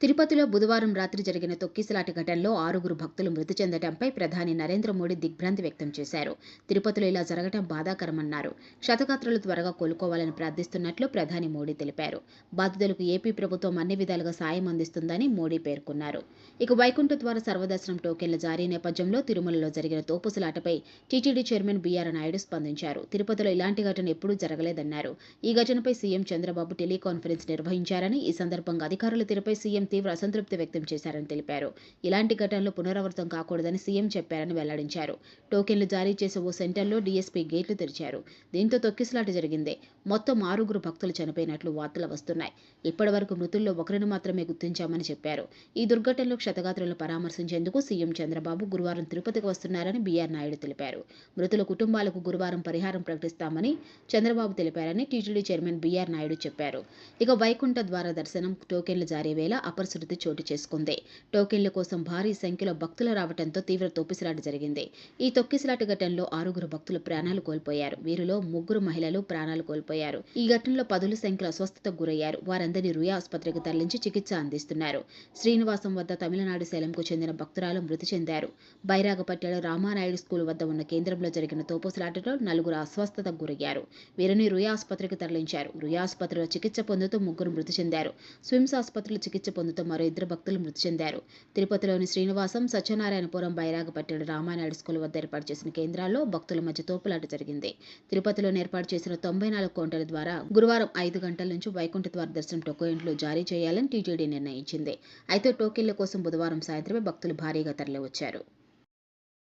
తిరుపతిలో బుధవారం రాత్రి జరిగిన తొక్కిసలాట ఘటనలో ఆరుగురు భక్తులు మృతి చెందడంపై ప్రధాని నరేంద్ర మోడీ దిగ్భ్రాంతి వ్యక్తం చేశారు. తిరుపతిలో ఇలా జరగడం బాధాకరమన్నారు. క్షతగాత్రులు త్వరగా కోలుకోవాలని ప్రార్థిస్తున్నట్లు ప్రధాని మోడీ తెలిపారు. బాధితులకు ఏపీ ప్రభుత్వం అన్ని విధాలుగా సాయం అందిస్తుందని మోడీ పేర్కొన్నారు. ఇక వైకుంఠ ద్వారా సర్వదర్శనం టోకెన్ల జారీ నేపథ్యంలో తిరుమలలో జరిగిన తోపుసలాటపై టీటీడీ చైర్మన్ బీఆర్ నాయుడు స్పందించారు. తిరుపతిలో ఇలాంటి ఘటన ఎప్పుడూ జరగలేదన్నారు. ఈ ఘటనపై సీఎం చంద్రబాబు టెలికాన్ఫరెన్స్ నిర్వహించారని ఈ సందర్భంగా అధికారులు తీరుపై సీఎం తీవ్ర అసంతృప్తి వ్యక్తం చేశారని తెలిపారు. ఇలాంటి ఘటనలు పునరావృతం కాకూడదని సీఎం చెప్పారని వెల్లడించారు. టోకెన్లు జారీ చేసే ఓ సెంటర్లో డీఎస్పీ గేట్లు తెరిచారు. దీంతో తొక్కిసలాట జరిగింది. మొత్తం ఆరుగురు భక్తులు చనిపోయినట్లు వార్తలు వస్తున్నాయి. ఇప్పటి వరకు మృతుల్లో ఒకరిని మాత్రమే గుర్తించామని చెప్పారు. ఈ దుర్ఘటనలో క్షతగాత్రులను పరామర్శించేందుకు సీఎం చంద్రబాబు గురువారం తిరుపతికి వస్తున్నారని బీఆర్ నాయుడు తెలిపారు. మృతుల కుటుంబాలకు గురువారం పరిహారం ప్రకటిస్తామని Chandrababu తెలిపారని TTD chairman B R Naidu చెప్పారు. ఇక వైకుంఠ ద్వార దర్శనం టోకెన్లు జారీ వేళ అపరిశుద్ధి చోటు చేసుకుంది. టోకెన్ల కోసం భారీ సంఖ్యలో భక్తులు రావడంతో తీవ్ర తొక్కిసలాట జరిగింది. ఈ తొక్కిసలాట ఘటనలో ఆరుగురు భక్తులు ప్రాణాలు కోల్పోయారు. వీరిలో ముగ్గురు మహిళలు ప్రాణాలు కోల్పోయారు. ఈ ఘటనలో పదుల సంఖ్యలో అస్వస్థతకు గురయ్యారు. వారందరినీ రుయా ఆసుపత్రికి తరలించి చికిత్స అందిస్తున్నారు. శ్రీనివాసం వద్ద తమిళనాడు శైలంకు చెందిన భక్తురాలు మృతి చెందారు. బైరాగపట్టెలో రామానాయుడు స్కూల్ వద్ద ఉన్న కేంద్రంలో జరిగిన తోపుసలాటలో నలుగురు అస్వస్థతకు గురయ్యారు. వీరిని రుయా ఆసుపత్రికి తరలించారు. రుయా ఆసుపత్రిలో చికిత్స పొందుతూ ముగ్గురు మృతి చెందారు. స్విమ్స్ ఆసుపత్రిలో చికిత్స పొందుతూ మరో ఇద్దరు భక్తులు మృతి చెందారు. తిరుపతిలోని శ్రీనివాసం సత్యనారాయణపురం బైరాగపట్టెడు రామానాయుడు స్కూల్ వద్ద ఏర్పాటు చేసిన కేంద్రాల్లో భక్తుల మధ్య తోపులాట జరిగింది. తిరుపతిలో ఏర్పాటు చేసిన తొంభై నాలుగు కౌంటర్ల ద్వారా గురువారం ఐదు గంటల నుంచి వైకుంఠ ద్వార దర్శనం టోకెన్లు జారీ చేయాలని టీటీడీ నిర్ణయించింది. అయితే టోకెన్ల కోసం బుధవారం సాయంత్రమే భక్తులు భారీగా తరలివచ్చారు.